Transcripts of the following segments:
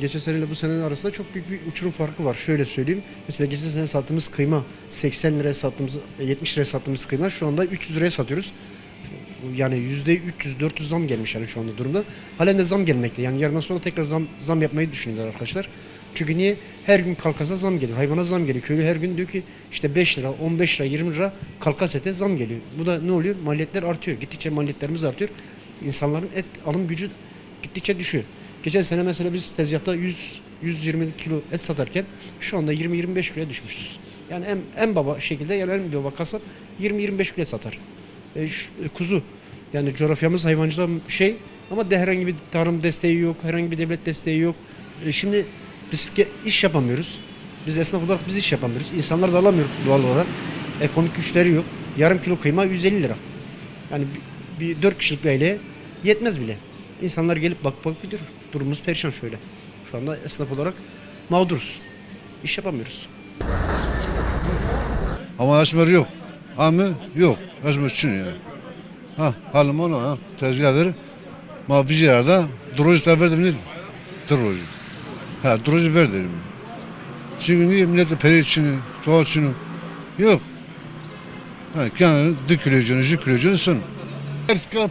Geçen seneyle bu senenin arasında çok büyük bir uçurum farkı var. Şöyle söyleyeyim. Mesela geçen sene sattığımız kıyma 80 liraya sattığımız, e, 70 liraya sattığımız kıyma şu anda 300 liraya satıyoruz. Yani yüzde 300-400 zam gelmiş yani şu anda durumda. Halen de zam gelmekte. Yani yarından sonra tekrar zam, zam yapmayı düşünüyorlar arkadaşlar. Çünkü niye? Her gün kalkasa zam geliyor. Hayvana zam geliyor. Köylü her gün diyor ki işte 5 lira, 15 lira, 20 lira kalkas ete zam geliyor. Bu da ne oluyor? Maliyetler artıyor. Gittikçe maliyetlerimiz artıyor. İnsanların et alım gücü gittikçe düşüyor. Geçen sene mesela biz tezgahta 100 120 kilo et satarken şu anda 20-25 kiloya düşmüşüz. Yani en, en baba şekilde yani en baba kasap 20-25 kilo satar. E, şu- e, kuzu yani coğrafyamız hayvancılığa şey ama de herhangi bir tarım desteği yok, herhangi bir devlet desteği yok. E, şimdi biz iş yapamıyoruz. Biz esnaf olarak biz iş yapamıyoruz. İnsanlar da alamıyor doğal olarak. Ekonomik güçleri yok. Yarım kilo kıyma 150 lira. Yani bir, bir 4 kişilik bir aileye yetmez bile. İnsanlar gelip bak bak gidiyor. Durumumuz perişan şöyle. Şu anda esnaf olarak mağduruz. İş yapamıyoruz. Ama esmer yok. Ama yok. Esmer Çin ya. Ha halim onu ha. Tezgahları. Ma vizilerde droji de verdim ne? Droji. Ha droji ver dedim. Çünkü niye millete peri doğal içini yok. Ha kendini dikileceğini, jikileceğini sen.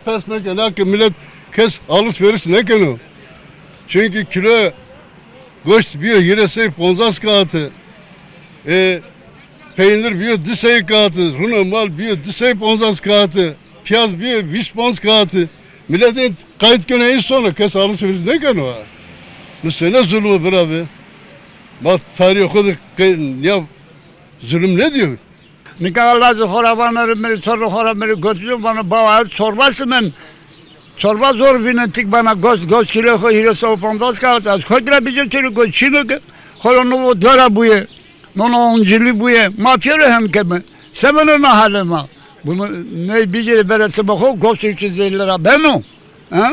Pers ne ki millet kes alışveriş ne o? Çünkü kilo goşt bir yere say ponzas kağıtı. E, peynir bir disey kağıtı. Runa mal bir disey ponzas kağıtı. Piyaz bir viş ponz kağıtı. Milletin kayıt güneyi sonra kes alışveriş ne ki o? Ne sene zulmü bir abi. Bak tarih okuduk. Ya zulüm ne diyor? Nikahlarızı horabanları beni sonra hora beni götürüyor bana bana çorbası ben çorba zor binettik bana göz göz kilo ko hiro so pomdas kalta kodra bizim türü ko çino ke kolonu bu dora buye nono onjili buye. Mafyero hem keme. Semene na halema bunu ne biceri beretse bako göz 350 lira ben o. Ha